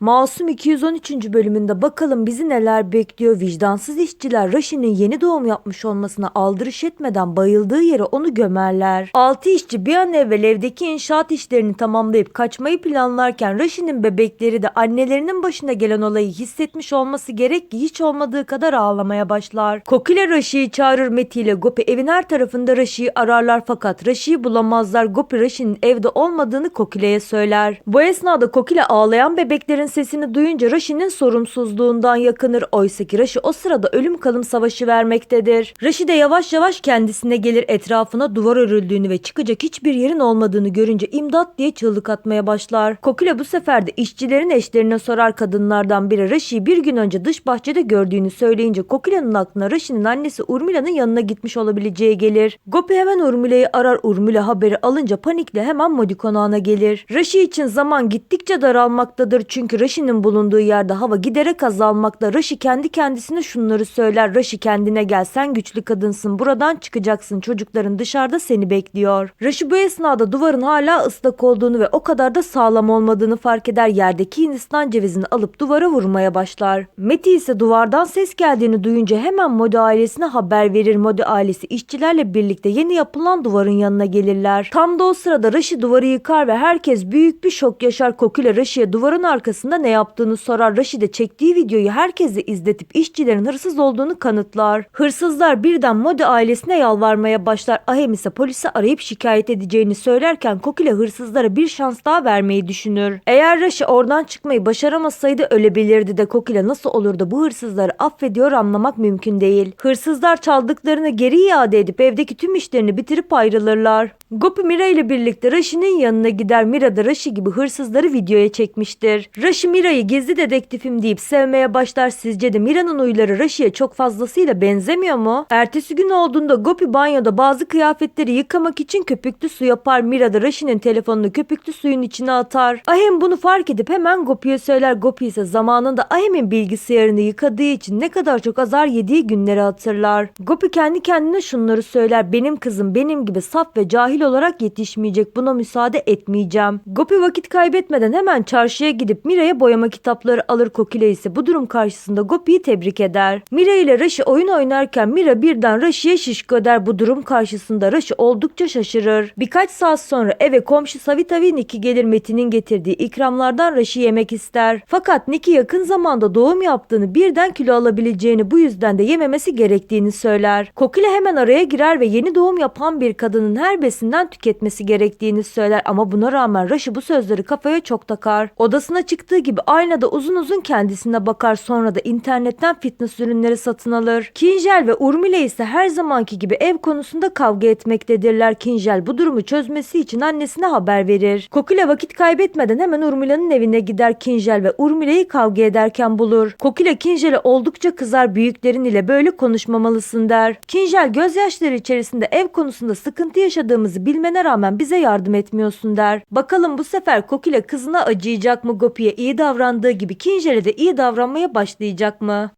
Masum 213. bölümünde bakalım bizi neler bekliyor. Vicdansız işçiler Raşi'nin yeni doğum yapmış olmasına aldırış etmeden bayıldığı yere onu gömerler. 6 işçi bir an evvel evdeki inşaat işlerini tamamlayıp kaçmayı planlarken Raşi'nin bebekleri de annelerinin başına gelen olayı hissetmiş olması gerek ki hiç olmadığı kadar ağlamaya başlar. Kokile Raşi'yi çağırır Meti ile Gopi evin her tarafında Raşi'yi ararlar fakat Raşi'yi bulamazlar. Gopi Raşi'nin evde olmadığını Kokile'ye söyler. Bu esnada Kokile ağlayan bebeklerin sesini duyunca Raşi'nin sorumsuzluğundan yakınır. Oysa ki Raşi o sırada ölüm kalım savaşı vermektedir. Raşi de yavaş yavaş kendisine gelir etrafına duvar örüldüğünü ve çıkacak hiçbir yerin olmadığını görünce imdat diye çığlık atmaya başlar. Kokile bu sefer de işçilerin eşlerine sorar kadınlardan biri Raşi'yi bir gün önce dış bahçede gördüğünü söyleyince Kokile'nin aklına Raşi'nin annesi Urmila'nın yanına gitmiş olabileceği gelir. Gopi hemen Urmila'yı arar Urmila haberi alınca panikle hemen Modi konağına gelir. Raşi için zaman gittikçe daralmaktadır çünkü Raşi'nin bulunduğu yerde hava giderek azalmakta. Raşi kendi kendisine şunları söyler. Raşi kendine gel sen güçlü kadınsın buradan çıkacaksın çocukların dışarıda seni bekliyor. Raşi bu esnada duvarın hala ıslak olduğunu ve o kadar da sağlam olmadığını fark eder. Yerdeki Hindistan cevizini alıp duvara vurmaya başlar. Meti ise duvardan ses geldiğini duyunca hemen Modi ailesine haber verir. Modi ailesi işçilerle birlikte yeni yapılan duvarın yanına gelirler. Tam da o sırada Raşi duvarı yıkar ve herkes büyük bir şok yaşar. Kokile Raşi'ye duvarın arkasında ne yaptığını sorar. Raşi de çektiği videoyu herkese izletip işçilerin hırsız olduğunu kanıtlar. Hırsızlar birden Modi ailesine yalvarmaya başlar. Ahem ise polise arayıp şikayet edeceğini söylerken Kokile hırsızlara bir şans daha vermeyi düşünür. Eğer Raşi oradan çıkmayı başaramasaydı ölebilirdi de Kokile nasıl olur da bu hırsızları affediyor anlamak mümkün değil. Hırsızlar çaldıklarını geri iade edip evdeki tüm işlerini bitirip ayrılırlar. Gopi Mira ile birlikte Rashi'nin yanına gider. Mira da Rashi gibi hırsızları videoya çekmiştir. Rashi Mira'yı gizli dedektifim deyip sevmeye başlar. Sizce de Mira'nın uyları Rashi'ye çok fazlasıyla benzemiyor mu? Ertesi gün olduğunda Gopi banyoda bazı kıyafetleri yıkamak için köpüklü su yapar. Mira da Rashi'nin telefonunu köpüklü suyun içine atar. Ahem bunu fark edip hemen Gopi'ye söyler. Gopi ise zamanında Ahem'in bilgisayarını yıkadığı için ne kadar çok azar yediği günleri hatırlar. Gopi kendi kendine şunları söyler. Benim kızım benim gibi saf ve cahil olarak yetişmeyecek. Buna müsaade etmeyeceğim. Gopi vakit kaybetmeden hemen çarşıya gidip Mira'ya boyama kitapları alır. Kokile ise bu durum karşısında Gopi'yi tebrik eder. Mira ile Rashi oyun oynarken Mira birden Rashi'ye şişko der. Bu durum karşısında Rashi oldukça şaşırır. Birkaç saat sonra eve komşu Savita ve Nikki gelir Metin'in getirdiği ikramlardan Rashi yemek ister. Fakat Nikki yakın zamanda doğum yaptığını birden kilo alabileceğini bu yüzden de yememesi gerektiğini söyler. Kokile hemen araya girer ve yeni doğum yapan bir kadının her besinden tüketmesi gerektiğini söyler ama buna rağmen Rashi bu sözleri kafaya çok takar. Odasına çıktığı gibi aynada uzun uzun kendisine bakar sonra da internetten fitness ürünleri satın alır. Kinjel ve Urmile ise her zamanki gibi ev konusunda kavga etmektedirler. Kinjel bu durumu çözmesi için annesine haber verir. Kokile vakit kaybetmeden hemen Urmile'nin evine gider. Kinjel ve Urmile'yi kavga ederken bulur. Kokile Kinjel'e oldukça kızar büyüklerin ile böyle konuşmamalısın der. Kinjel gözyaşları içerisinde ev konusunda sıkıntı yaşadığımızı bilmene rağmen bize yardım etmiyorsun der. Bakalım bu sefer Kokile kızına acıyacak mı Gopi'ye iyi davrandığı gibi Kinjel'e de iyi davranmaya başlayacak mı?